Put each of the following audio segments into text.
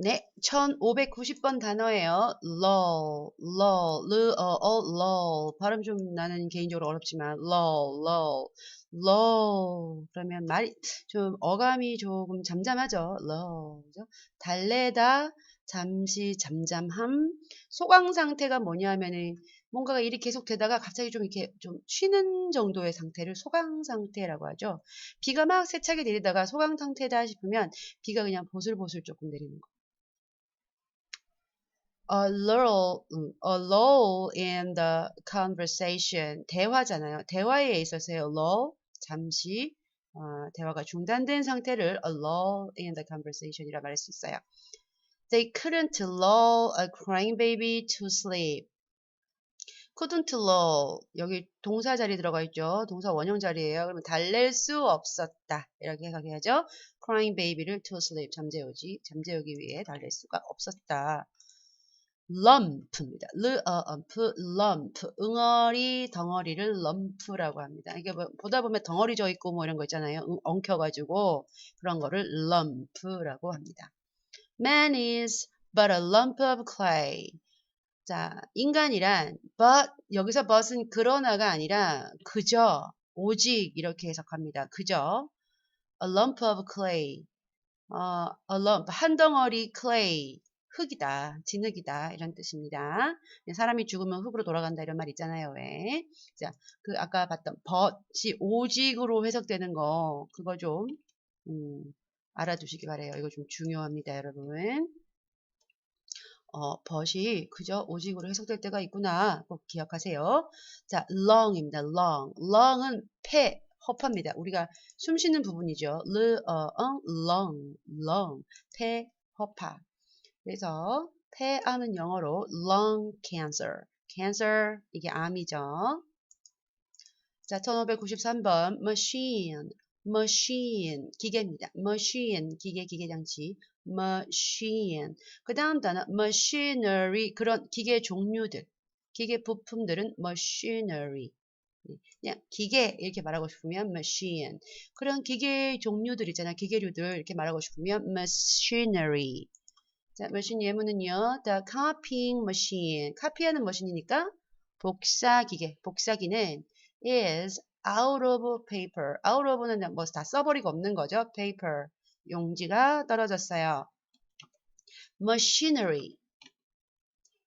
네, 1590번 단어예요. lull, lull, 르, 어, 어, lull. 발음 좀 나는 개인적으로 어렵지만 lull, lull, lull. 그러면 말이 좀 어감이 조금 잠잠하죠. lull. 그죠? 달래다, 잠시 잠잠함. 소강 상태가 뭐냐면은 뭔가가 일이 계속 되다가 갑자기 좀 이렇게 좀 쉬는 정도의 상태를 소강 상태라고 하죠. 비가 막 세차게 내리다가 소강 상태다 싶으면 비가 그냥 보슬보슬 조금 내리는 거. A lull, 음, a lull in the conversation. 대화잖아요. 대화에 있어서의 lull, 잠시 어, 대화가 중단된 상태를 a lull in the conversation이라 말할 수 있어요. They couldn't lull a crying baby to sleep. couldn't lull 여기 동사 자리 들어가 있죠. 동사 원형 자리예요. 그러면 달랠 수 없었다 이렇게 해석해야죠. crying baby를 to sleep 잠재우지 잠재우기 위해 달랠 수가 없었다. Lump입니다. 르, 어, 엄프, lump. 응어리, 덩어리를 lump라고 합니다. 이게 뭐, 보다 보면 덩어리 져 있고 뭐 이런 거 있잖아요. 응, 엉켜가지고 그런 거를 lump라고 합니다. Man is but a lump of clay. 자, 인간이란 but 여기서 but은 그러나가 아니라 그저 오직 이렇게 해석합니다. 그저 a lump of clay. 어, a lump 한 덩어리 clay. 흙이다, 진흙이다 이런 뜻입니다. 사람이 죽으면 흙으로 돌아간다 이런 말 있잖아요. 왜? 자, 그 아까 봤던 벗이 오직으로 해석되는 거 그거 좀 음, 알아두시기 바래요. 이거 좀 중요합니다, 여러분. 어, 벗이 그저 오직으로 해석될 때가 있구나. 꼭 기억하세요. 자, lung입니다. lung. lung은 폐, 허파입니다. 우리가 숨 쉬는 부분이죠. 르, 어, 응, lung, lung. 폐, 허파. 그래서 폐암은 영어로 lung cancer. cancer 이게 암이죠. 자, 1593번 machine. machine 기계입니다. machine 기계 기계 장치 machine 그 다음 단어 machinery 그런 기계 종류들 기계 부품들은 machinery 그냥 기계 이렇게 말하고 싶으면 machine 그런 기계 종류들 있잖아요 기계류들 이렇게 말하고 싶으면 machinery 자, 머신 예문은요. The copying machine. 카피하는 머신이니까 복사 기계. 복사기는 is out of paper. out of는 뭐 다 써버리고 없는 거죠. paper. 용지가 떨어졌어요. machinery.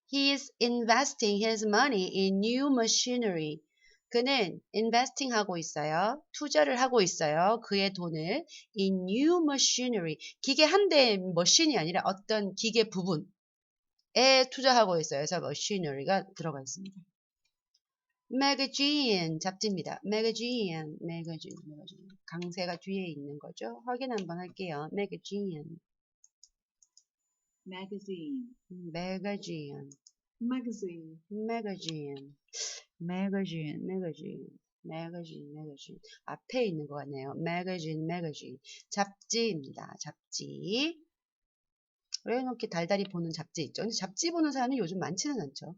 He is investing his money in new machinery. 그는 investing 하고 있어요. 투자를 하고 있어요. 그의 돈을 in new machinery. 기계 한대 머신이 아니라 어떤 기계 부분에 투자하고 있어요. 그래서 machinery가 들어가 있습니다. magazine 잡지입니다. magazine, magazine, magazine. 강세가 뒤에 있는 거죠. 확인 한번 할게요. magazine. magazine, magazine. magazine, magazine. Magazine, magazine, magazine, magazine. 앞에 있는 것 같네요. magazine, magazine. 잡지입니다. 잡지. 왜 이렇게 달달이 보는 잡지 있죠? 근데 잡지 보는 사람이 요즘 많지는 않죠.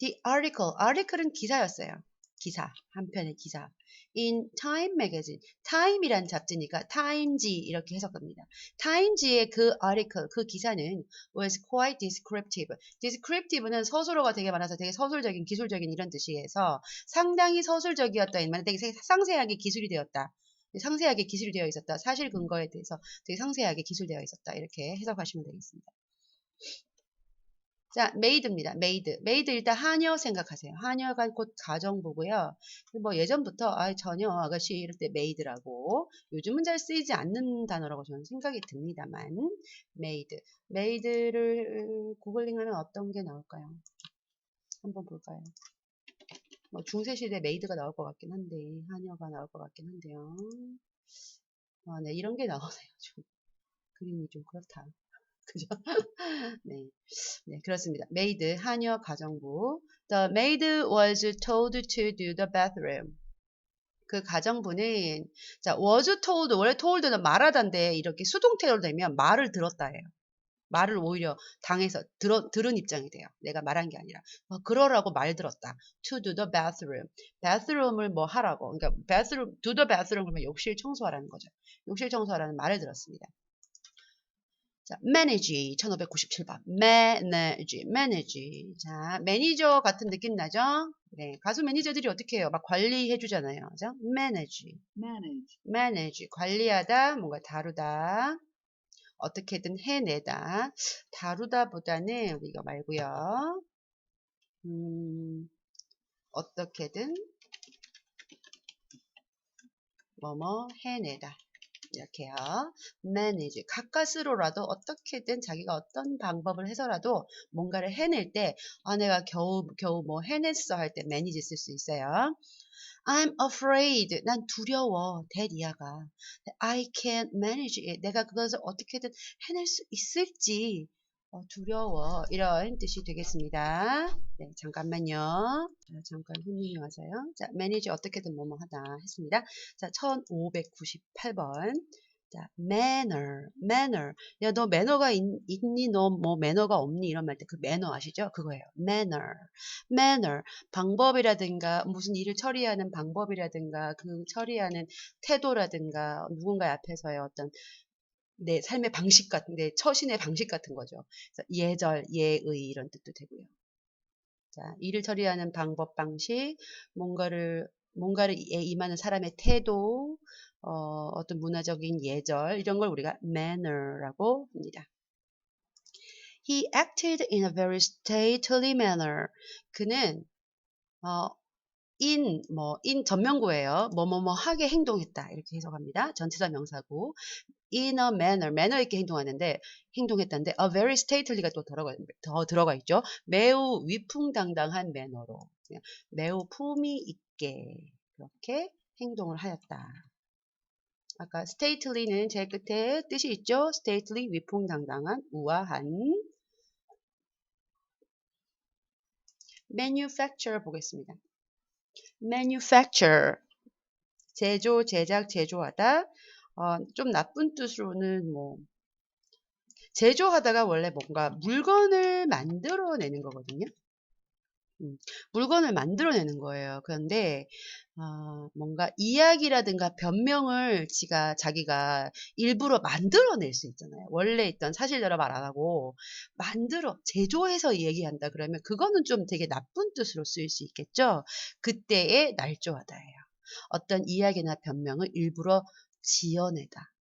The article, article은 기사였어요. 기사, 한 편의 기사. In Time magazine. Time이란 잡지니까 Timesy 이렇게 해석합니다. Times의 그 article, 그 기사는 was quite descriptive. descriptive는 서술어가 되게 많아서 되게 서술적인, 기술적인 이런 뜻이에서 상당히 서술적이었다. 이 말은 되게 상세하게 기술이 되었다. 상세하게 기술이 되어 있었다. 사실 근거에 대해서 되게 상세하게 기술되어 있었다. 이렇게 해석하시면 되겠습니다. 자, 메이드입니다. 메이드. 메이드 일단 하녀 생각하세요. 하녀가 곧 가정부고요. 뭐 예전부터 아, 전혀 아가씨 이럴 때 메이드라고 요즘은 잘 쓰이지 않는 단어라고 저는 생각이 듭니다만 메이드. 메이드를 구글링하면 어떤 게 나올까요? 한번 볼까요? 뭐 중세시대 메이드가 나올 것 같긴 한데 하녀가 나올 것 같긴 한데요. 아, 네, 이런 게 나오네요. 좀 그림이 좀 그렇다. 그죠? 네. 네, 그렇습니다. maid, 하녀 가정부. The maid was told to do the bathroom. 그 가정부는 자, was told, 원래 told는 말하다인데 이렇게 수동태로 되면 말을 들었다예요. 말을 오히려 당해서 들어, 들은 입장이 돼요. 내가 말한 게 아니라 어, 그러라고 말 들었다. To do the bathroom. bathroom을 뭐 하라고. 그러니까 bathroom, do the bathroom 그러면 욕실 청소하라는 거죠. 욕실 청소하라는 말을 들었습니다. 자, manage 1597번. manage, manage. 자, 매니저 같은 느낌 나죠? 네, 가수 매니저들이 어떻게 해요? 막 관리해 주잖아요. 그죠? manage, manage, manage. 관리하다, 뭔가 다루다. 어떻게든 해내다. 다루다보다는 우리 이거 말고요. 음, 어떻게든 뭐뭐 해내다. 이렇게요. manage. 가까스로라도 어떻게든 자기가 어떤 방법을 해서라도 뭔가를 해낼 때, 아, 내가 겨우, 겨우 뭐 해냈어 할 때 manage 쓸 수 있어요. I'm afraid. 난 두려워. 이하가. I can't manage it. 내가 그것을 어떻게든 해낼 수 있을지 어, 두려워. 이런 뜻이 되겠습니다. 네, 잠깐만요. 자, 잠깐 손님이 와서요. 자, manage 어떻게든 뭐뭐 하다 했습니다. 자, 1598번. 자, manner, manner. 야, 너 매너가 있, 있니? 너 뭐 매너가 없니? 이런 말 때 그 매너 아시죠? 그거예요. manner, manner. 방법이라든가 무슨 일을 처리하는 방법이라든가 그 처리하는 태도라든가 누군가 앞에서의 어떤 내 삶의 방식 같은 내 처신의 방식 같은 거죠. 예절, 예의 이런 뜻도 되고요. 자, 일을 처리하는 방법, 방식, 뭔가를 뭔가를 임하는 사람의 태도, 어, 어떤 문화적인 예절 이런 걸 우리가 manner라고 합니다. He acted in a very stately manner. 그는 어, in 뭐 in 전명구예요. 뭐뭐뭐 하게 행동했다 이렇게 해석합니다. 전치사 명사고 in a manner 매너 있게 행동하는데 행동했다는데 a very stately가 또 들어가 더 들어가 있죠. 매우 위풍당당한 매너로 매우 품위 있게 그렇게 행동을 하였다. 아까 stately는 제일 끝에 뜻이 있죠. stately 위풍당당한 우아한 manufacture 보겠습니다. Manufacture 제조, 제작, 제조하다. 어, 좀 나쁜 뜻으로는 뭐 제조하다가 원래 뭔가 물건을 만들어내는 거거든요. 음, 물건을 만들어내는 거예요. 그런데 어, 뭔가 이야기라든가 변명을 지가 자기가 일부러 만들어낼 수 있잖아요. 원래 있던 사실대로 말 안 하고 만들어 제조해서 얘기한다 그러면 그거는 좀 되게 나쁜 뜻으로 쓰일 수 있겠죠. 그때의 날조하다예요. 어떤 이야기나 변명을 일부러 지어내다.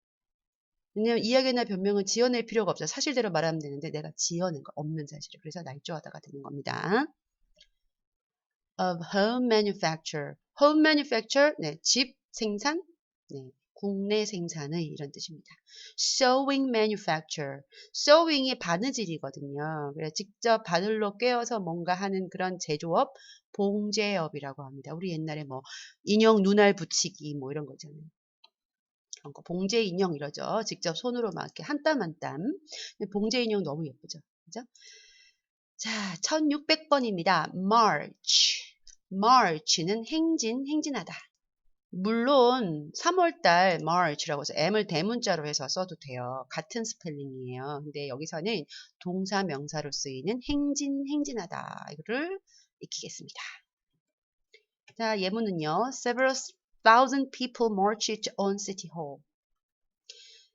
왜냐면 이야기나 변명은 지어낼 필요가 없어요. 사실대로 말하면 되는데 내가 지어낸 거 없는 사실을. 그래서 날조하다가 되는 겁니다. Of home manufacture. home manufacture, 네, 집 생산, 네, 국내 생산의 이런 뜻입니다. sewing manufacture. sewing이 바느질이거든요. 그래서 직접 바늘로 꿰어서 뭔가 하는 그런 제조업, 봉제업이라고 합니다. 우리 옛날에 뭐 인형 눈알 붙이기 뭐 이런 거잖아요. 봉제 인형 이러죠. 직접 손으로 막 이렇게 한 땀 한 땀. 봉제 인형 너무 예쁘죠. 그죠? 자, 1600번입니다. March. March는 행진, 행진하다. 물론 3월달 March라고 해서 M을 대문자로 해서 써도 돼요. 같은 스펠링이에요. 근데 여기서는 동사 명사로 쓰이는 행진, 행진하다. 이거를 익히겠습니다. 자, 예문은요. Several thousand people marched on City Hall.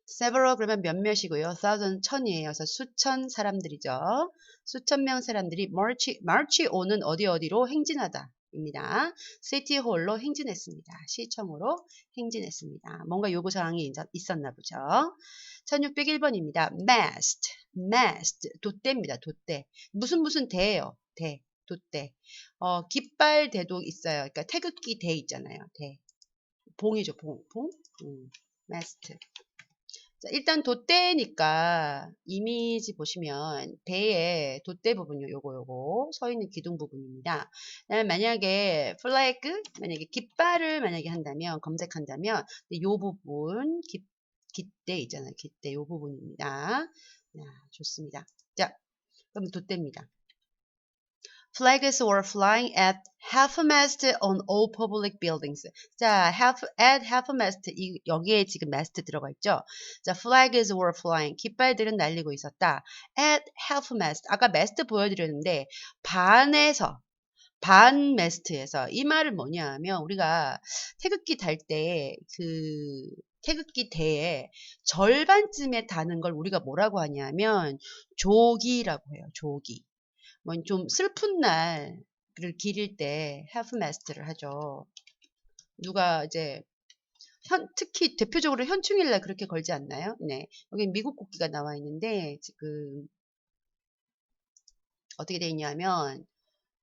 Several 그러면 몇몇이고요. thousand 천이에요. 그래서 수천 사람들이죠. 수천 명 사람들이 march, march on은 어디 어디로 행진하다. 입니다. Hall로 행진했습니다. 시청으로 행진했습니다. 뭔가 요구사항이 있었나 보죠. 1601번입니다. mast, mast, 돛대입니다. 돛대. 무슨 무슨 대예요. 대, 돛대. 어, 깃발 대도 있어요. 그러니까 태극기 대 있잖아요. 대. 봉이죠, 봉. 봉? 음, mast. 자, 일단 돛대니까 이미지 보시면 배에 돛대 부분요 요거 요거 서 있는 기둥 부분입니다. 만약에 플래그 만약에 깃발을 만약에 한다면 검색한다면 요 부분 깃, 깃대 있잖아요. 깃대 요 부분입니다. 자, 좋습니다. 자, 그럼 돛대입니다. Flags were flying at half mast on all public buildings. 자, half at half mast 이, 여기에 지금 mast 들어가 있죠. 자, flags were flying. 깃발들은 날리고 있었다. at half mast. 아까 mast 보여드렸는데 반에서 반 메스트에서 이 말은 뭐냐 하면 우리가 태극기 달 때 그 태극기 대에 절반쯤에 다는 걸 우리가 뭐라고 하냐면 조기라고 해요. 조기. 뭐 좀 슬픈 날을 기릴 때 half mast를 하죠. 누가 이제 현, 특히 대표적으로 현충일 날 그렇게 걸지 않나요? 네. 여기 미국 국기가 나와 있는데 지금 어떻게 돼 있냐면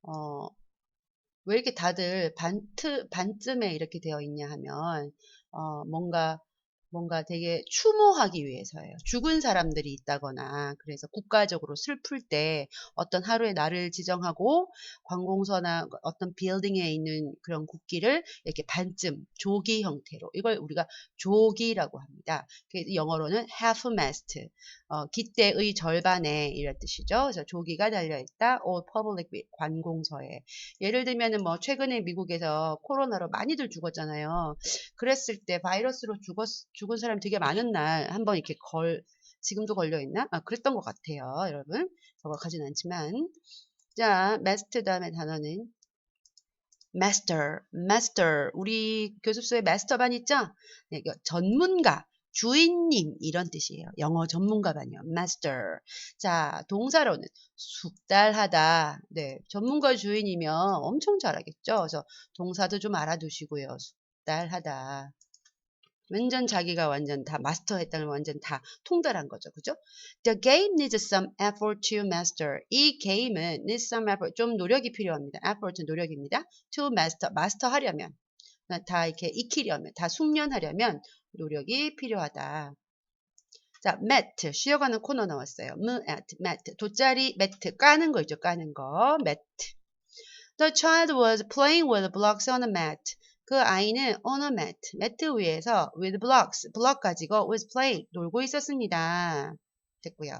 어, 왜 이렇게 다들 반트, 반쯤에 이렇게 되어 있냐 하면, 어, 뭔가, 뭔가 되게 추모하기 위해서예요. 죽은 사람들이 있다거나, 그래서 국가적으로 슬플 때 어떤 하루의 날을 지정하고, 관공서나 어떤 빌딩에 있는 그런 국기를 이렇게 반쯤, 조기 형태로, 이걸 우리가 조기라고 합니다. 그래서 영어로는 half mast, 어, 기대의 절반에 이런 뜻이죠. 그래서 조기가 달려 있다. all public 관공서에. 예를 들면은 뭐 최근에 미국에서 코로나로 많이들 죽었잖아요. 그랬을 때 바이러스로 죽었, 죽은 사람 되게 많은 날 한번 이렇게 걸, 지금도 걸려 있나? 아, 그랬던 것 같아요. 여러분. 정확하진 않지만. 자, master 다음에 단어는 master, master. 우리 교습소에 마스터반 있죠? 네, 전문가. 주인님 이런 뜻이에요. 영어 전문가반이요. master. 자, 동사로는 숙달하다. 네, 전문가 주인이면 엄청 잘하겠죠. 그래서 동사도 좀 알아두시고요. 숙달하다. 완전 자기가 완전 다 마스터했다는 완전 다 통달한 거죠. 그죠? The game needs some effort to master. 이 게임은 needs some effort. 좀 노력이 필요합니다. effort 노력입니다. to master. 마스터하려면. 다 이렇게 익히려면, 다 숙련하려면 노력이 필요하다. 자, mat. 쉬어가는 코너 나왔어요. mat, mat. 돗자리, 매트. 까는 거 있죠. 까는 거. mat. The child was playing with blocks on a mat. 그 아이는 on a mat, 매트 위에서 with blocks, 블럭 가지고 was playing, 놀고 있었습니다. 됐고요.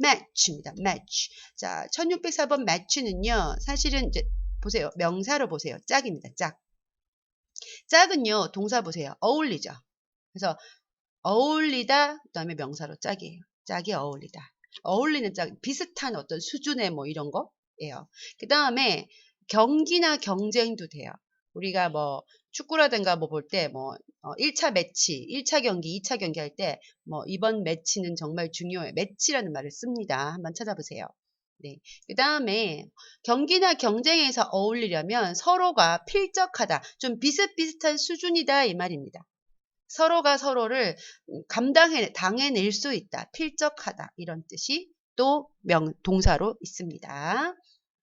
match입니다. match. 자, 1604번 match는요, 사실은 이제 보세요. 명사로 보세요. 짝입니다. 짝. 짝은요, 동사 보세요. 어울리죠. 그래서 어울리다, 그 다음에 명사로 짝이에요. 짝이 어울리다. 어울리는 짝, 비슷한 어떤 수준의 뭐 이런 거예요. 그 다음에 경기나 경쟁도 돼요. 우리가 뭐 축구라든가 뭐 볼 때 뭐 1차 매치, 1차 경기, 2차 경기 할 때 뭐 이번 매치는 정말 중요해. 매치라는 말을 씁니다. 한번 찾아보세요. 네. 그 다음에 경기나 경쟁에서 어울리려면 서로가 필적하다. 좀 비슷비슷한 수준이다. 이 말입니다. 서로가 서로를 감당해, 당해낼 수 있다. 필적하다. 이런 뜻이 또 명, 동사로 있습니다.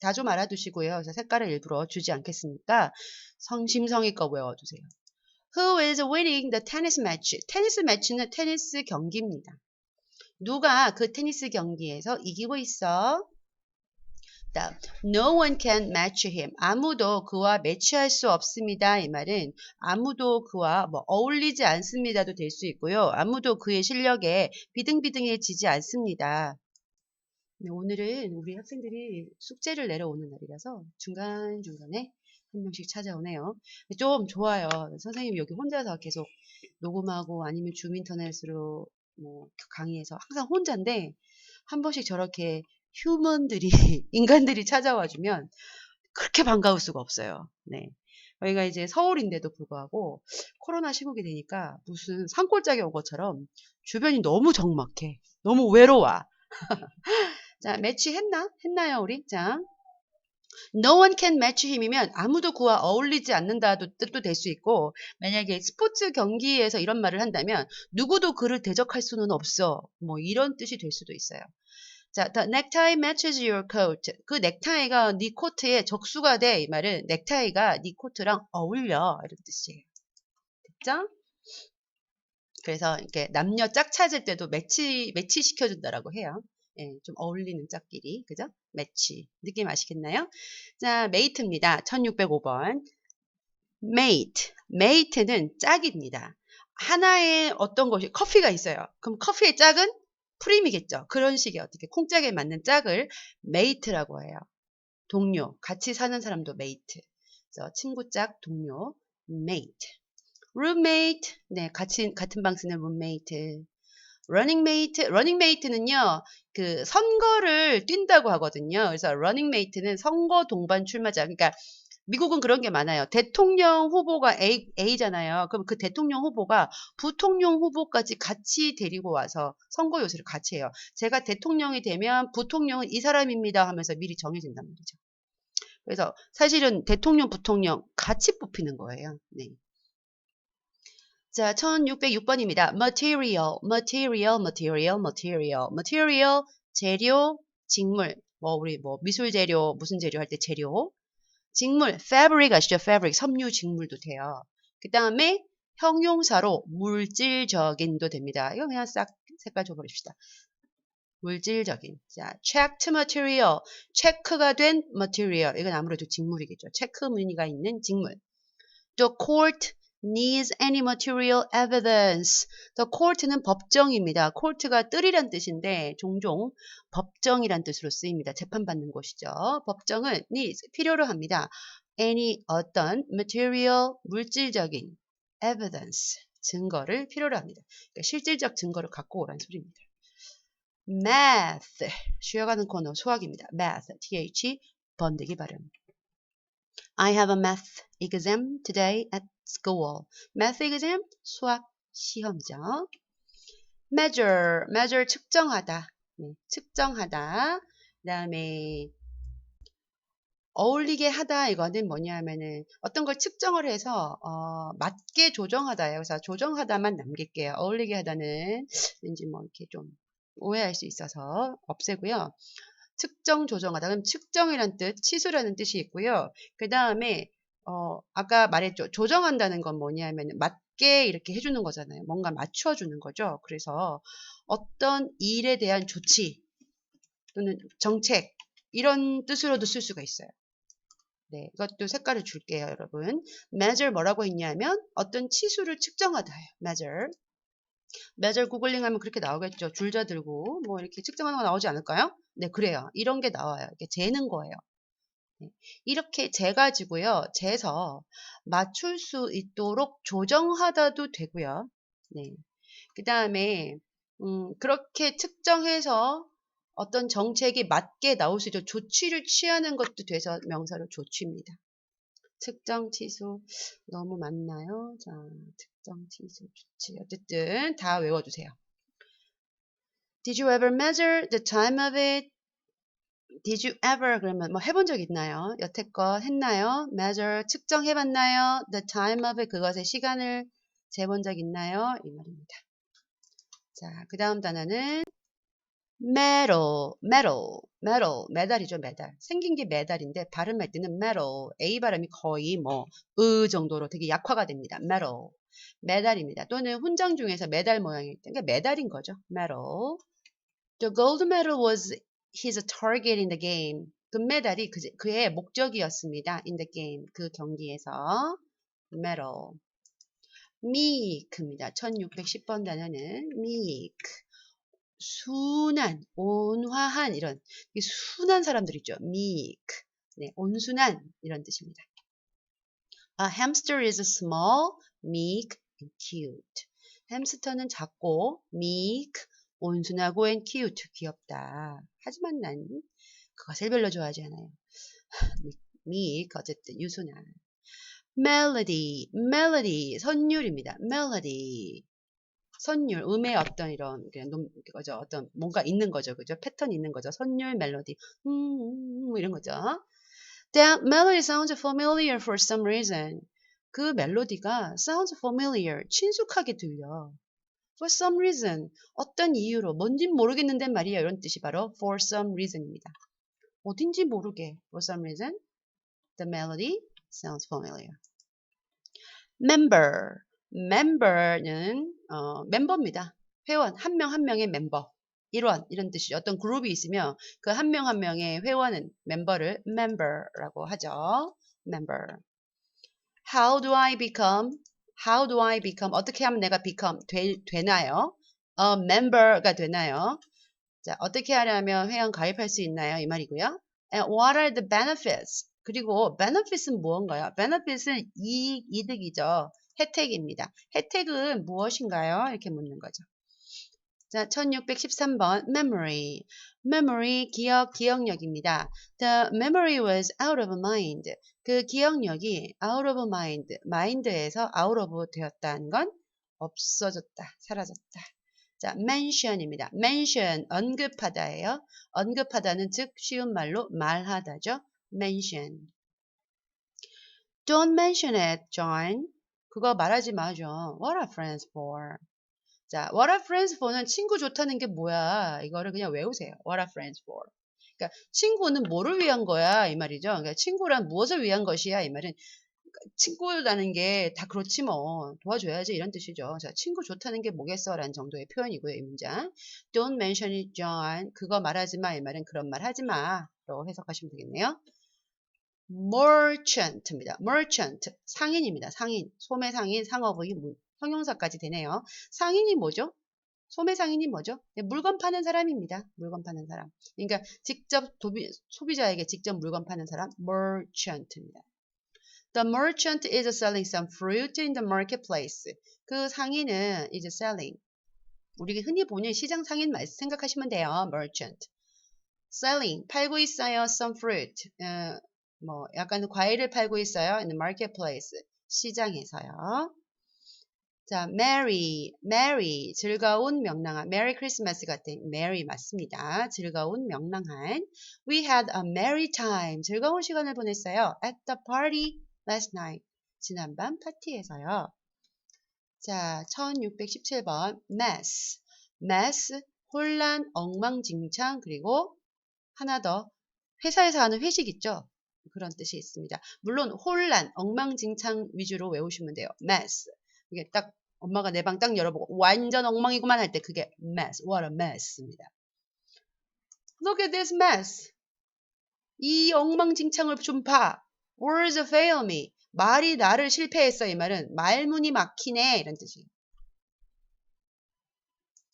다 좀 알아두시고요. 색깔을 일부러 주지 않겠으니까 성심성의껏 외워두세요. Who is winning the tennis match? 테니스 매치는 테니스 경기입니다. 누가 그 테니스 경기에서 이기고 있어? No one can match him. 아무도 그와 매치할 수 없습니다. 이 말은 아무도 그와 뭐 어울리지 않습니다도 될 수 있고요. 아무도 그의 실력에 비등비등해지지 않습니다. 네, 오늘은 우리 학생들이 숙제를 내려오는 날이라서 중간중간에 한 명씩 찾아오네요. 좀 좋아요. 선생님이 여기 혼자서 계속 녹음하고 아니면 줌 인터넷으로 뭐 강의해서 항상 혼자인데 한 번씩 저렇게 휴먼들이 인간들이 찾아와 주면 그렇게 반가울 수가 없어요. 네. 저희가 이제 서울인데도 불구하고 코로나 시국이 되니까 무슨 산골짜기 온 것처럼 주변이 너무 적막해. 너무 외로워. 자, 매치했나? 했나요, 우리? 자. No one can match him이면 아무도 그와 어울리지 않는다도 뜻도 될 수 있고 만약에 스포츠 경기에서 이런 말을 한다면 누구도 그를 대적할 수는 없어. 뭐 이런 뜻이 될 수도 있어요. 자, the necktie matches your coat. 그 넥타이가 네 코트에 적수가 돼. 이 말은 넥타이가 네 코트랑 어울려. 이런 뜻이에요. 됐죠? 그래서 이렇게 남녀 짝 찾을 때도 매치, 매치 시켜준다라고 해요. 예, 좀 어울리는 짝끼리. 그죠? 매치. 느낌 아시겠나요? 자, 메이트입니다. 1605번. mate. mate는 짝입니다. 하나의 어떤 것이, 커피가 있어요. 그럼 커피의 짝은 프림이겠죠. 그런 식의 어떻게 콩짝에 맞는 짝을 메이트라고 해요. 동료, 같이 사는 사람도 메이트. 그래서 친구 짝, 동료, 메이트. roommate, 네, 같이 같은 방 쓰는 running mate는요, 그 선거를 뛴다고 하거든요. 그래서 mate는 선거 동반 출마자. 그러니까 미국은 그런 게 많아요. 대통령 후보가 A, A잖아요. 그럼 그 대통령 후보가 부통령 후보까지 같이 데리고 와서 선거 요새를 같이 해요. 제가 대통령이 되면 부통령은 이 사람입니다 하면서 미리 정해진단 말이죠. 그래서 사실은 대통령, 부통령 같이 뽑히는 거예요. 네. 자, 1606번입니다. material, material, material, material, material, 재료, 직물. 뭐 우리 뭐 미술 재료, 무슨 재료 할 때 재료. 직물, fabric 아시죠? fabric, 섬유 직물도 돼요. 그 다음에 형용사로 물질적인도 됩니다. 이거 그냥 싹 색깔 줘 버립시다. 물질적인. 자, checked material, 체크가 된 material. 이건 아무래도 직물이겠죠. 체크 무늬가 있는 직물. The court needs any material evidence. The court는 법정입니다. court가 뜰이란 뜻인데 종종 법정이란 뜻으로 쓰입니다. 재판받는 곳이죠. 법정은 needs, 필요로 합니다. any 어떤 material, 물질적인 evidence, 증거를 필요로 합니다. 그러니까 실질적 증거를 갖고 오라는 소리입니다. math, 쉬어가는 코너 수학입니다. math, th, 번데기 발음. I have a math exam today at school. math exam, 수학 시험이죠. measure, measure 측정하다. 네, 측정하다. 그 다음에 어울리게 하다 이거는 뭐냐면은 어떤 걸 측정을 해서 어, 맞게 조정하다예요. 그래서 조정하다만 남길게요. 어울리게 하다는 왠지 뭐 이렇게 좀 오해할 수 있어서 없애고요. 측정 조정하다 그럼 측정이란 뜻, 치수라는 뜻이 있고요. 그 다음에 어, 아까 말했죠. 조정한다는 건 뭐냐면 맞게 이렇게 해주는 거잖아요. 뭔가 맞춰주는 거죠. 그래서 어떤 일에 대한 조치 또는 정책 이런 뜻으로도 쓸 수가 있어요. 네, 이것도 색깔을 줄게요, 여러분. measure 뭐라고 했냐면 어떤 치수를 측정하다예요. measure. measure 구글링 하면 그렇게 나오겠죠. 줄자 들고 뭐 이렇게 측정하는 거 나오지 않을까요? 네, 그래요. 이런 게 나와요. 이렇게 재는 거예요. 네, 이렇게 재가지고요. 재서 맞출 수 있도록 조정하다도 되고요. 네. 그 다음에 음, 그렇게 측정해서 어떤 정책이 맞게 나올 수 있도록 조치를 취하는 것도 돼서 명사로 조치입니다. 측정, 치수 너무 많나요? 자, 측정, 치수, 조치 어쨌든 다 외워두세요. Did you ever measure the time of it? Did you ever 그러면 뭐 해본 적 있나요? 여태껏 했나요? measure 측정해봤나요? The time of 그것의 시간을 재본 적 있나요? 이 말입니다. 자, 그 다음 단어는 metal, metal, metal, 메달이죠, 메달. 생긴 게 메달인데 발음할 때는 metal, A 발음이 거의 뭐, 으 정도로 되게 약화가 됩니다. metal, 메달입니다. 또는 훈장 중에서 메달 모양일 때, 그러니까 메달인 거죠. metal. The gold medal was his target in the game. 금메달이 그, 그의 목적이었습니다. in the game. 그 경기에서. medal. meek입니다. 1610번 단어는 meek. 순한, 온화한 이런 순한 사람들 있죠. meek. 네, 온순한 이런 뜻입니다. A hamster is small, meek, and cute. 햄스터는 작고 meek, 온순하고 and cute, 귀엽다. 하지만 난 그것을 별로 좋아하지 않아요. meek, 어쨌든 유순한. melody, melody, 선율입니다. melody. 선율, 음의 어떤 이런 그냥 거죠. 어떤 뭔가 있는 거죠. 그죠? 패턴 있는 거죠. 선율, 멜로디. 음, 음, 음, 이런 거죠. That melody sounds familiar for some reason. 그 멜로디가 sounds familiar. 친숙하게 들려. For some reason. 어떤 이유로. 뭔진 모르겠는데 말이야. 이런 뜻이 바로 for some reason입니다. 어딘지 모르게. For some reason. The melody sounds familiar. member. member는 어, 멤버입니다. 회원 한 명한 명의 멤버 일원 이런 뜻이죠. 어떤 그룹이 있으면 그 한 명 한 명의 회원은 멤버를 member라고 하죠. member. How do I become? How do I become? 어떻게 하면 내가 become 되, 되나요? 어, member가 되나요? 자, 어떻게 하려면 회원 가입할 수 있나요? 이 말이고요. And what are the benefits? 그리고 benefits는 무언가요? benefits는 이익, 이득이죠. 혜택입니다. 혜택은 무엇인가요? 이렇게 묻는 거죠. 자, 1613번 memory. memory 기억 기억력입니다. The memory was out of mind. 그 기억력이 out of mind, mind에서 out of 되었다는 건 없어졌다, 사라졌다. 자, mention입니다. mention 언급하다예요. 언급하다는 즉 쉬운 말로 말하다죠. mention. Don't mention it, John. 그거 말하지 마, John. What are friends for? 자, what are friends for는 친구 좋다는 게 뭐야? 이거를 그냥 외우세요. What are friends for? 그러니까 친구는 뭐를 위한 거야? 이 말이죠. 그러니까 친구란 무엇을 위한 것이야? 이 말은 친구라는 게 다 그렇지 뭐 도와줘야지 이런 뜻이죠. 자, 친구 좋다는 게 뭐겠어? 라는 정도의 표현이고요. 이 문장. Don't mention it, John. 그거 말하지 마. 이 말은 그런 말 하지 마. 라고 해석하시면 되겠네요. merchant입니다. merchant. 상인입니다. 상인. 소매 상인, 상업의 문- 형용사까지 되네요. 상인이 뭐죠? 소매 상인이 뭐죠? 네, 물건 파는 사람입니다. 물건 파는 사람. 그러니까 직접 도비, 소비자에게 직접 물건 파는 사람 merchant입니다. The merchant is selling some fruit in the marketplace. 그 상인은 is selling. 우리가 흔히 보는 시장 상인 말 생각하시면 돼요. merchant. selling 팔고 있어요. some fruit. 어, 뭐 약간 과일을 팔고 있어요. in the marketplace. 시장에서요. 자, merry, merry, 즐거운, 명랑한, merry Christmas 같은 merry 맞습니다. 즐거운, 명랑한. We had a merry time, 즐거운 시간을 보냈어요. At the party last night, 지난밤 파티에서요. 자, 1617번, mess, mess, 혼란, 엉망진창, 그리고 하나 더, 회사에서 하는 회식 있죠? 그런 뜻이 있습니다. 물론 혼란, 엉망진창 위주로 외우시면 돼요. mess. 이게 딱 엄마가 내 방 딱 열어보고 완전 엉망이구만 할 때 그게 mess, what a mess입니다. Look at this mess. 이 엉망진창을 좀 봐. Words fail me. 말이 나를 실패했어. 이 말은 말문이 막히네 이런 뜻이에요.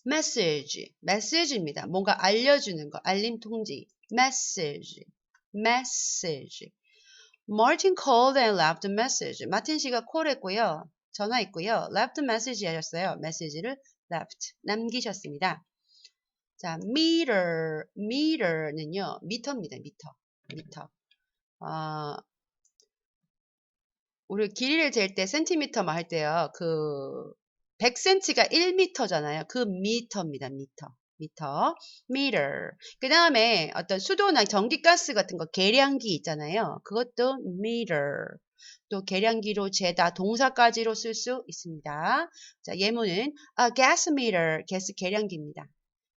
message, message입니다. 뭔가 알려주는 거, 알림 통지. message, message. Martin called and left a message. 마틴 씨가 콜했고요. 전화했고요. left message 하셨어요. 메시지를 left 남기셨습니다. 자, meter, meter는요. 미터입니다. 미터. 미터. 어, 우리 길이를 잴 때 센티미터만 할 때요. 그 100cm가 1미터잖아요. 그 미터입니다. 미터. 미터, meter. 그 다음에 어떤 수도나 전기가스 같은 거 계량기 있잖아요. 그것도 meter. 또 계량기로 재다 동사까지로 쓸 수 있습니다. 자, 예문은 a gas meter, 가스 계량기입니다.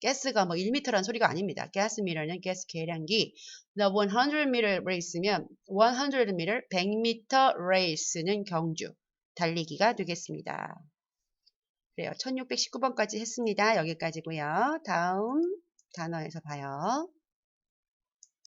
가스가 뭐 1m란 소리가 아닙니다. gas meter는 가스 계량기. The 100m race면 100m, 100m race는 경주, 달리기가 되겠습니다. 그래요. 1619번까지 했습니다. 여기까지고요. 다음 단어에서 봐요.